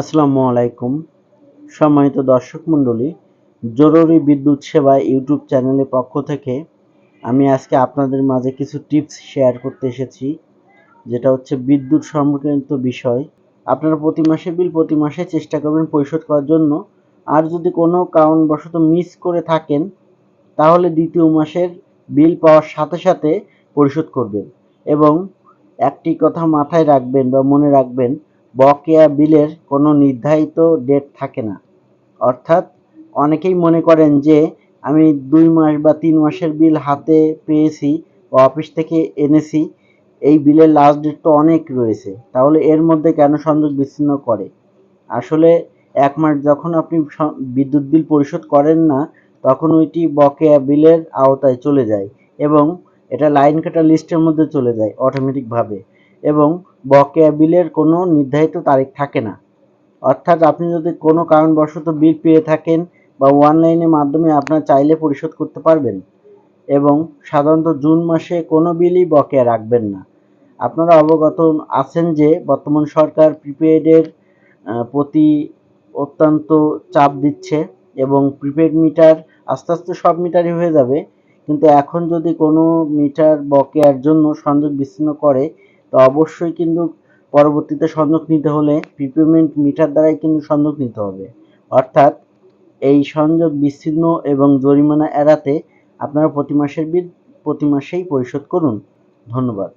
আসসালামু আলাইকুম। সম্মানিত দর্শক মণ্ডলী, জরুরি বিদ্যুৎ সেবা ইউটিউব চ্যানেলের পক্ষ থেকে আমি আজকে আপনাদের মাঝে কিছু টিপস শেয়ার করতে এসেছি, যেটা হচ্ছে বিদ্যুৎ সংক্রান্ত বিষয়। আপনারা প্রতি মাসে বিল প্রতি মাসে চেষ্টা করবেন পরিশোধ করার জন্য। আর যদি কোনো কারণবশত মিস করে থাকেন, তাহলে দ্বিতীয় মাসের বিল পাওয়ার সাথে সাথে পরিশোধ করবেন। এবং একটি কথা মাথায় রাখবেন বা মনে রাখবেন বকেয়া বিলের কোনো নির্ধারিত ডেট থাকে না। অর্থাৎ অনেকেই মনে করেন যে, আমি দুই মাস বা তিন মাসের বিল হাতে পেয়েছি বা অফিস থেকে এনেছি, এই বিলের লাস্ট ডেট তো অনেক রয়েছে। তাহলে এর মধ্যে কেন সংযোগ বিচ্ছিন্ন করে? আসলে এক মাস যখন আপনি বিদ্যুৎ বিল পরিশোধ করেন না, তখন ওইটি বকেয়া বিলের আওতায় চলে যায় এবং এটা লাইন কাটা লিস্টের মধ্যে চলে যায় অটোমেটিকভাবে এবং বকেয়া বিলের কোনো নির্ধারিত তারিখ থাকে না। অর্থাৎ আপনি যদি কোনো কারণবশত বিল পেয়ে থাকেন বা অনলাইনের মাধ্যমে আপনার চাইলে পরিশোধ করতে পারবেন এবং সাধারণত জুন মাসে কোনো বিলই বকেয়া রাখবেন না। আপনারা অবগত আছেন যে বর্তমান সরকার প্রিপেডের প্রতি অত্যন্ত চাপ দিচ্ছে এবং প্রিপেড মিটার আস্তে আস্তে সব মিটারই হয়ে যাবে। কিন্তু এখন যদি কোনো মিটার বকেয়ার জন্য সংযোগ বিচ্ছিন্ন করে তো অবশ্যই কিন্তু পরবর্তীতে সংযোগ নিতে হলে প্রিপেমেন্ট মিটার দ্বারাই কিন্তু সংযোগ নিতে হবে। অর্থাৎ এই সংযোগ বিচ্ছিন্ন এবং জরিমানা এড়াতে আপনারা প্রতি মাসের বিল প্রতি মাসেই পরিশোধ করুন। ধন্যবাদ।